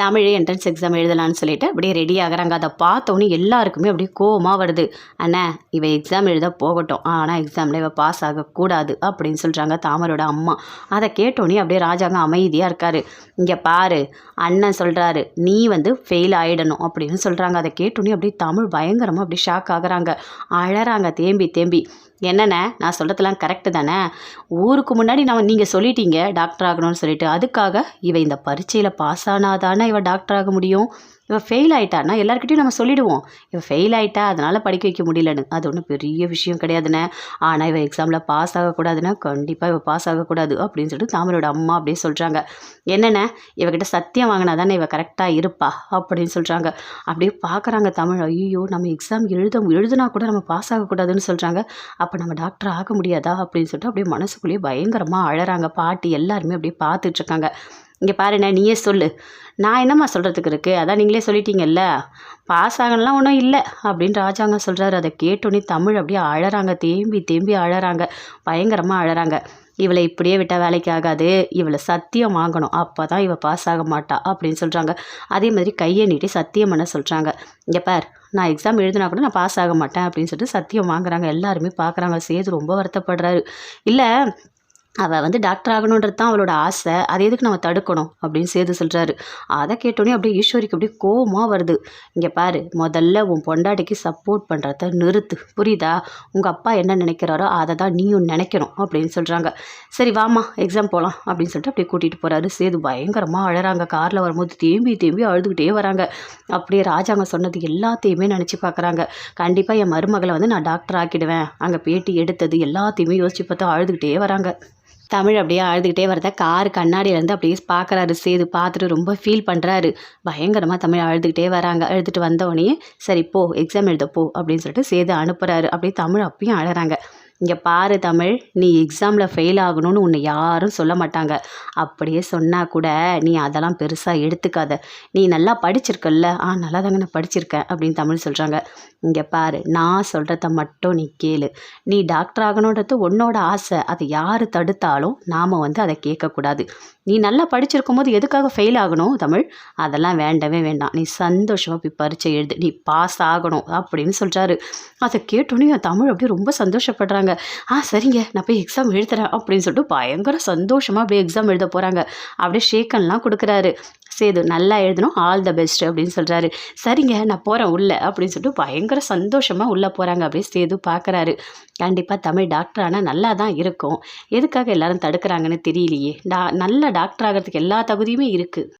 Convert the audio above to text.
Tamil entrance exam எழுதலான்னு சொல்லிட்டு அப்படியே ready ஆகுறாங்க. அதை பார்த்தோன்னே எல்லாருக்குமே அப்படியே கோவமாக வருது. அண்ணா இவன் எக்ஸாம் எழுத போகட்டும். ஆனால் எக்ஸாமில் இவன் பாஸ் ஆகக்கூடாது அப்படின்னு சொல்கிறாங்க தாமரோட அம்மா. அதை கேட்டோன்னே அப்படியே ராஜாங்க அமைதியாக இருக்காரு. இங்கே பாரு அண்ணன் சொல்கிறாரு நீ வந்து ஃபெயில் ஆகிடணும் அப்படின்னு சொல்கிறாங்க அதை கேட்டோன்னே அப்படியே தமிழ் பயங்கரமாக அப்படியே ஷாக் ஆகுறாங்க. அழறாங்க தேம்பி தேம்பி. என்னண்ணே நான் சொல்கிறதுலாம் கரெக்டு தானே? ஊருக்கு முன்னாடி நான் நீங்கள் சொல்லிட்டீங்க டாக்டர் ஆகணும்னு சொல்லிட்டு. அதுக்காக இவன் இந்த பரீட்சையில் பாஸ் ஆனாதானே இவள் டாக்டர் ஆக முடியும். இவள் ஃபெயில் ஆயிட்டான்னா எல்லாருக்கிட்டையும் நம்ம சொல்லிடுவோம். இவள் ஃபெயில் ஆகிட்டா அதனால் படிக்க வைக்க முடியலன்னு. அது ஒன்றும் பெரிய விஷயம் கிடையாதுண்ணே. ஆனால் இவ எக்ஸாமில் பாஸ் ஆகக்கூடாதுன்னா கண்டிப்பாக இவள் பாஸ் ஆகக்கூடாது அப்படின்னு சொல்லிட்டு தாமரோட அம்மா அப்படியே சொல்கிறாங்க என்னென்ன இவகிட்ட சத்தியம் வாங்கினா தானே இவ கரெக்டாக இருப்பா? அப்படின்னு சொல்கிறாங்க அப்படியே பார்க்குறாங்க தமிழ். ஐயோ நம்ம எக்ஸாம் எழுத எழுதுனா கூட நம்ம பாஸ் ஆகக்கூடாதுன்னு சொல்கிறாங்க அப்போ நம்ம டாக்டர் ஆக முடியாதா? அப்படின்னு சொல்லிட்டு அப்படியே மனசுக்குள்ளேயே பயங்கரமாக அழறாங்க. பாட்டி எல்லாருமே அப்படியே பார்த்துட்ருக்காங்க இங்கே பாருண்ணே நீயே சொல்லு. நான் என்னம்மா சொல்கிறதுக்கு இருக்குது அதான் நீங்களே சொல்லிட்டீங்கல்ல? பாஸ் ஆகலாம் ஒன்றும் இல்லை அப்படின்னு ராஜாங்க சொல்கிறாரு அதை கேட்டோன்னே தமிழ் அப்படியே அழறாங்க. தேம்பி தேம்பி அழறாங்க. பயங்கரமாக அழறாங்க. இவளை இப்படியே விட்டால் வேலைக்கு ஆகாது. இவளை சத்தியம் வாங்கணும். அப்போ தான் இவள் பாஸ் ஆக மாட்டா அப்படின்னு சொல்கிறாங்க அதே மாதிரி கையை நீட்டி சத்தியம் பண்ண சொல்கிறாங்க இங்கே பார் நான் எக்ஸாம் எழுதினா கூட நான் பாஸ் ஆக மாட்டேன் அப்படின்னு சொல்லிட்டு சத்தியம் வாங்குறாங்க. எல்லாருமே பார்க்குறாங்க சேது ரொம்ப வருத்தப்படுறாரு. இல்லை அவள் வந்து டாக்டர் ஆகணுன்றது தான் அவளோட ஆசை. அதை எதுக்கு நம்ம தடுக்கணும்? அப்படின்னு சேது சொல்கிறாரு அதை கேட்டோன்னே அப்படியே ஈஸ்வரிக்கு அப்படியே கோபமாக வருது. இங்கே பாரு முதல்ல உன் பொண்டாட்டிக்கு சப்போர்ட் பண்ணுறத நிறுத்து. புரியுதா? உங்கள் அப்பா என்ன நினைக்கிறாரோ அதை தான் நீயும் நினைக்கணும் அப்படின்னு சொல்கிறாங்க சரி வாமா எக்ஸாம் போகலாம் அப்படின்னு சொல்லிட்டு அப்படியே கூட்டிகிட்டு போகிறாரு சேது பயங்கரமாக அழகிறாங்க காரில் வரும்போது தேம்பி தேம்பி அழுதுகிட்டே வராங்க. அப்படியே ராஜாங்க சொன்னது எல்லாத்தையுமே நினச்சி பார்க்குறாங்க கண்டிப்பாக என் மருமகளை வந்து நான் டாக்டர் ஆக்கிடுவேன். அங்கே பேட்டி எடுத்தது எல்லாத்தையுமே யோசித்து பார்த்து அழுதுகிட்டே வராங்க. தமிழ் அப்படியே அழுதுகிட்டே வரத கார் கண்ணாடியிலேருந்து அப்படியே பார்க்குறாரு சேது பார்த்துட்டு ரொம்ப ஃபீல் பண்ணுறாரு பயங்கரமாக தமிழ் அழுதுகிட்டே வராங்க. அழுதுட்டு வந்தோடனே சரி போ எக்ஸாம் எழுத போ அப்படின்னு சொல்லிட்டு சேது அனுப்புகிறாரு அப்படியே தமிழ் அப்பயும் அழகிறாங்க இங்கே பாரு தமிழ் நீ எக்ஸாமில் ஃபெயில் ஆகணும்னு உன்னை யாரும் சொல்ல மாட்டாங்க. அப்படியே சொன்னால் கூட நீ அதெல்லாம் பெருசாக எடுத்துக்காத. நீ நல்லா படிச்சிருக்கல்ல ஆ நல்லா தாங்க நான் படிச்சிருக்கேன் அப்படின்னு தமிழ் சொல்கிறாங்க இங்கே பாரு நான் சொல்கிறத மட்டும் நீ கேளு. நீ டாக்டர் ஆகணுன்றது உன்னோட ஆசை. அதை யார் தடுத்தாலும் நாம் வந்து அதை கேட்கக்கூடாது. நீ நல்லா படிச்சிருக்கும் போது எதுக்காக ஃபெயில் ஆகணும் தமிழ்? அதெல்லாம் வேண்டவே வேண்டாம். நீ சந்தோஷமாக போய் பரீட்சை எழுது. நீ பாஸ் ஆகணும் அப்படின்னு சொல்கிறாரு அதை கேட்டோன்னே தமிழ் அப்படியே ரொம்ப சந்தோஷப்படுறாங்க. ஆ சரிங்க. நான் போய் எக்ஸாம் எழுதுறேன். அப்படின்னு சொல்லிட்டு பயங்கர சந்தோஷமாக அப்படியே எக்ஸாம் எழுத போகிறாங்க அப்படியே ஷேக்கன்லாம் கொடுக்குறாரு. சேது நல்லா எழுதணும். ஆல் த பெஸ்ட் அப்படின்னு சொல்கிறாரு சரிங்க. நான் போகிறேன் உள்ளே. அப்படின்னு சொல்லிட்டு பயங்கர சந்தோஷமாக உள்ளே போகிறாங்க அப்படியே சேது பார்க்குறாரு கண்டிப்பாக தமிழ் டாக்டர் ஆனால் நல்லா தான் இருக்கும். எதுக்காக எல்லாரும் தடுக்கிறாங்கன்னு தெரியலையே. டா நல்ல டாக்டர் ஆகிறதுக்கு எல்லா தகுதியுமே இருக்குது